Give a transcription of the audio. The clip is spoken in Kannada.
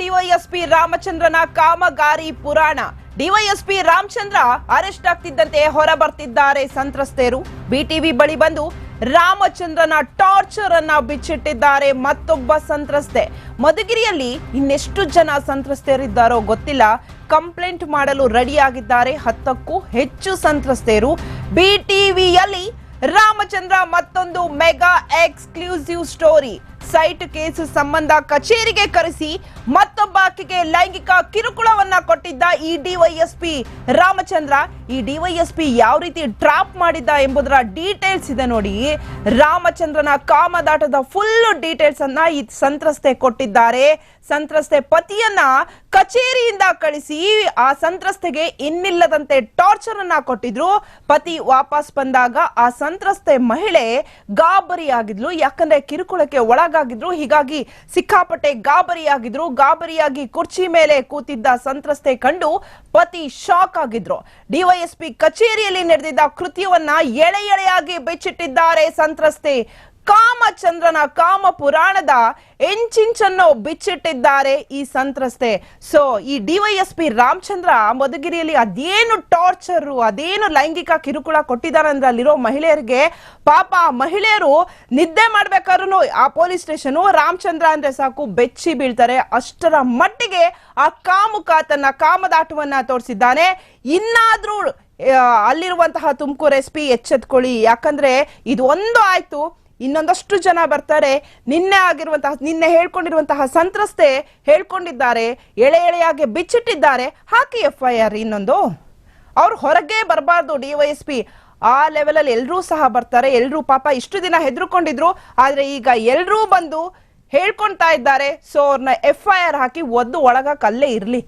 ಡಿವೈಎಸ್ಪಿ ರಾಮಚಂದ್ರನ ಕಾಮಗಾರಿ ಪುರಾಣ. ಡಿವೈಎಸ್ಪಿ ರಾಮಚಂದ್ರ ಅರೆಸ್ಟ್ ಆಗ್ತಿದ್ದಂತೆ ಹೊರ ಬರ್ತಿದ್ದಾರೆ ಸಂತ್ರಸ್ತೆಯರು ಬಿಟಿವಿ ಬಳಿ ಬಂದು ರಾಮಚಂದ್ರನ ಟಾರ್ಚರ್ ಅನ್ನ ಬಿಚ್ಚಿಟ್ಟಿದ್ದಾರೆ ಮತ್ತೊಬ್ಬ ಸಂತ್ರಸ್ತೆ. ಮಧುಗಿರಿಯಲ್ಲಿ ಇನ್ನೆಷ್ಟು ಜನ ಸಂತ್ರಸ್ತೆಯರಿದ್ದಾರೋ ಗೊತ್ತಿಲ್ಲ. ಕಂಪ್ಲೇಂಟ್ ಮಾಡಲು ರೆಡಿಯಾಗಿದ್ದಾರೆ ಹತ್ತಕ್ಕೂ ಹೆಚ್ಚು ಸಂತ್ರಸ್ತೆಯರು ಬಿಟಿವಿಯಲ್ಲಿ ರಾಮಚಂದ್ರ ಮತ್ತೊಂದು mega exclusive story. Site case ಸಂಬಂಧ ಕಚೇರಿಗೆ ಕರೆಸಿ ಮತ್ತೊಬ್ಬ ಆಕೆಗೆ ಲೈಂಗಿಕ ಕಿರುಕುಳವನ್ನ ಕೊಟ್ಟಿದ್ದ ಈ ಡಿವೈಎಸ್ಪಿ ರಾಮಚಂದ್ರ. ಈ ಡಿವೈಎಸ್ಪಿ ಯಾವ ರೀತಿ ಟ್ರಾಪ್ ಮಾಡಿದ್ದ ಎಂಬುದರ ಡೀಟೇಲ್ಸ್ ಇದೆ ನೋಡಿ. ರಾಮಚಂದ್ರನ ಕಾಮದಾಟದ ಫುಲ್ ಡೀಟೇಲ್ಸ್ ಅನ್ನ ಈ ಸಂತ್ರಸ್ತೆ ಕೊಟ್ಟಿದ್ದಾರೆ. ಸಂತ್ರಸ್ತೆ ಪತಿಯನ್ನ ಕಚೇರಿಯಿಂದ ಕಳಿಸಿ ಆ ಸಂತ್ರಸ್ತೆಗೆ ಇನ್ನಿಲ್ಲದಂತೆ ಟಾರ್ಚರ್ ಅನ್ನ ಕೊಟ್ಟಿದ್ರು. ಪತಿ ವಾಪಸ್ ಬಂದಾಗ ಆ ಸಂತ್ರಸ್ತೆ ಮಹಿಳೆ ಗಾಬರಿಯಾಗಿದ್ಲು. ಯಾಕಂದ್ರೆ ಕಿರುಕುಳಕ್ಕೆ ಒಳಗಾಗಿದ್ರು. ಹೀಗಾಗಿ ಸಿಕ್ಕಾಪಟ್ಟೆ ಗಾಬರಿಯಾಗಿದ್ರು. ಗಾಬರಿಯಾಗಿ ಕುರ್ಚಿ ಮೇಲೆ ಕೂತಿದ್ದ ಸಂತ್ರಸ್ತೆ ಕಂಡು ಪತಿ ಶಾಕ್ ಆಗಿದ್ರು. ಡಿವೈಎಸ್ಪಿ ಕಚೇರಿಯಲ್ಲಿ ನಡೆದಿದ್ದ ಕೃತ್ಯವನ್ನ ಎಳೆ ಎಳೆಯಾಗಿ ಬಿಚ್ಚಿಟ್ಟಿದ್ದಾರೆ ಸಂತ್ರಸ್ತೆ. ಕಾಮಚಂದ್ರನ ಕಾಮ ಪುರಾಣದ ಎಂಚಿಂಚನ್ನು ಬಿಚ್ಚಿಟ್ಟಿದ್ದಾರೆ ಈ ಸಂತ್ರಸ್ತೆ. ಸೊ ಈ ಡಿವೈಎಸ್ಪಿ ರಾಮಚಂದ್ರ ಮಧುಗಿರಿಯಲ್ಲಿ ಅದೇನು ಟಾರ್ಚರ್, ಅದೇನು ಲೈಂಗಿಕ ಕಿರುಕುಳ ಕೊಟ್ಟಿದ್ದಾರೆ ಅಂದ್ರೆ ಅಲ್ಲಿರೋ ಮಹಿಳೆಯರಿಗೆ ಪಾಪ ಮಹಿಳೆಯರು ನಿದ್ದೆ ಮಾಡ್ಬೇಕಾದ್ರೂ ಆ ಪೊಲೀಸ್ ಸ್ಟೇಷನ್ ರಾಮಚಂದ್ರ ಅಂದ್ರೆ ಸಾಕು ಬೆಚ್ಚಿ ಬೀಳ್ತಾರೆ. ಅಷ್ಟರ ಮಟ್ಟಿಗೆ ಆ ಕಾಮುಕ ತನ್ನ ಕಾಮದಾಟವನ್ನ ತೋರಿಸಿದ್ದಾನೆ. ಇನ್ನಾದ್ರೂ ಅಲ್ಲಿರುವಂತಹ ತುಮಕೂರು ಎಸ್ ಪಿ ಎಚ್ಚೆತ್ಕೊಳ್ಳಿ. ಯಾಕಂದ್ರೆ ಇದು ಒಂದು ಆಯ್ತು. ಇನ್ನೊಂದಷ್ಟು ಜನ ಬರ್ತಾರೆ. ನಿನ್ನೆ ಆಗಿರುವಂತಹ, ನಿನ್ನೆ ಹೇಳ್ಕೊಂಡಿರುವಂತಹ ಸಂತ್ರಸ್ತೆ ಹೇಳ್ಕೊಂಡಿದ್ದಾರೆ. ಎಳೆ ಎಳೆಯಾಗಿ ಬಿಚ್ಚಿಟ್ಟಿದ್ದಾರೆ. ಹಾಕಿ ಎಫ್ ಐ ಆರ್ ಇನ್ನೊಂದು. ಅವ್ರು ಹೊರಗೆ ಬರಬಾರ್ದು ಡಿ ವೈ ಎಸ್ ಪಿ. ಆ ಲೆವೆಲಲ್ಲಿ ಎಲ್ಲರೂ ಸಹ ಬರ್ತಾರೆ. ಎಲ್ಲರೂ ಪಾಪ ಇಷ್ಟು ದಿನ ಹೆದರ್ಕೊಂಡಿದ್ರು. ಆದ್ರೆ ಈಗ ಎಲ್ಲರೂ ಬಂದು ಹೇಳ್ಕೊಳ್ತಾ ಇದ್ದಾರೆ. ಸೊ ಅವ್ರನ್ನ ಎಫ್ ಐ ಆರ್ ಹಾಕಿ ಒದ್ದು ಒಳಗಕ್ಕೆ ಅಲ್ಲೇ ಇರ್ಲಿ.